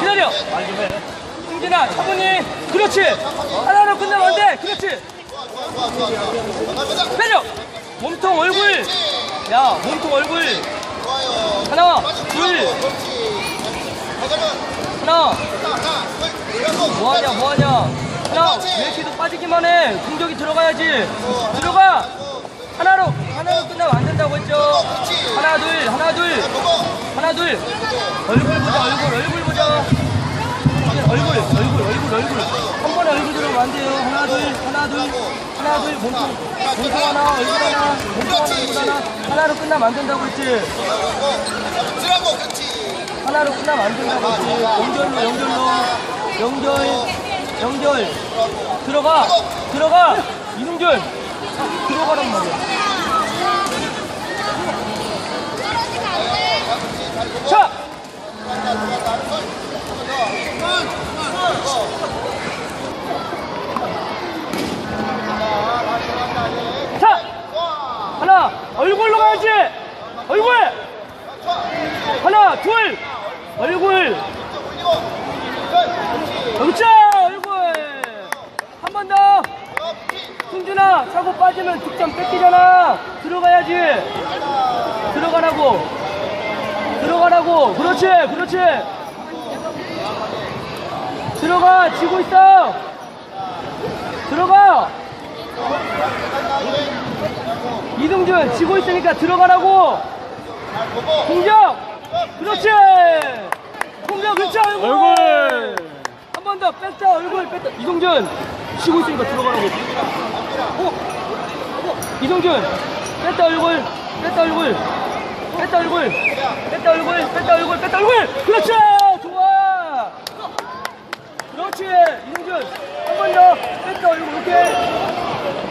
기다려. 승진아, 차분히. 그렇지. 하나로 끝나면 안 돼. 그렇지. 때려. 몸통 얼굴. 야, 몸통 얼굴. 하나, 둘. 하나. 뭐하냐, 뭐하냐. 하나, 왜 이렇게 도 빠지기만 해. 공격이 들어가야지. 들어가. 하나로, 하나로 끝나면 안 된다고 했죠. 하나, 둘, 하나, 둘. 하나, 둘. 얼굴 보자, 얼굴, 얼굴 보자. 얼굴, 얼굴, 얼굴, 얼굴. 한 번에 얼굴 들어가면 안 돼요. 하나, 둘, 하나, 둘. 하나, 둘, 몸통. 몸통 하나, 얼굴 하나, 몸통 하나, 얼굴 하나. 하나로 끝나면 안 된다고 했지. 하나로 끝나면 안 된다고 했지. 연결로, 연결로. 연결, 연결. 들어가, 들어가. 이동준. 들어가란 말이야. 자! 자! 하나, 얼굴로 가야지! 얼굴! 하나, 둘! 얼굴! 그렇지! 얼굴! 한 번 더! 승준아, 차고 빠지면 득점 뺏기잖아! 들어가야지! 들어가라고! 들어가라고! 그렇지! 그렇지! 들어가! 지고 있어! 들어가! 이동준 지고 있으니까 들어가라고. 공격! 그렇지! 공격 그렇지 얼굴, 얼굴. 한 번 더 뺐다 얼굴 뺐다. 이동준 쉬고 있으니까 들어가라고. 어? 어? 이동준 뺐다 얼굴. 뺐다 얼굴. 뺐다 얼굴. 뺐다 얼굴. 뺐다 얼굴. 뺐다 얼굴! 그렇지! 좋아! 그렇지! 이동준 한 번 더 뺐다 얼굴. 오케이.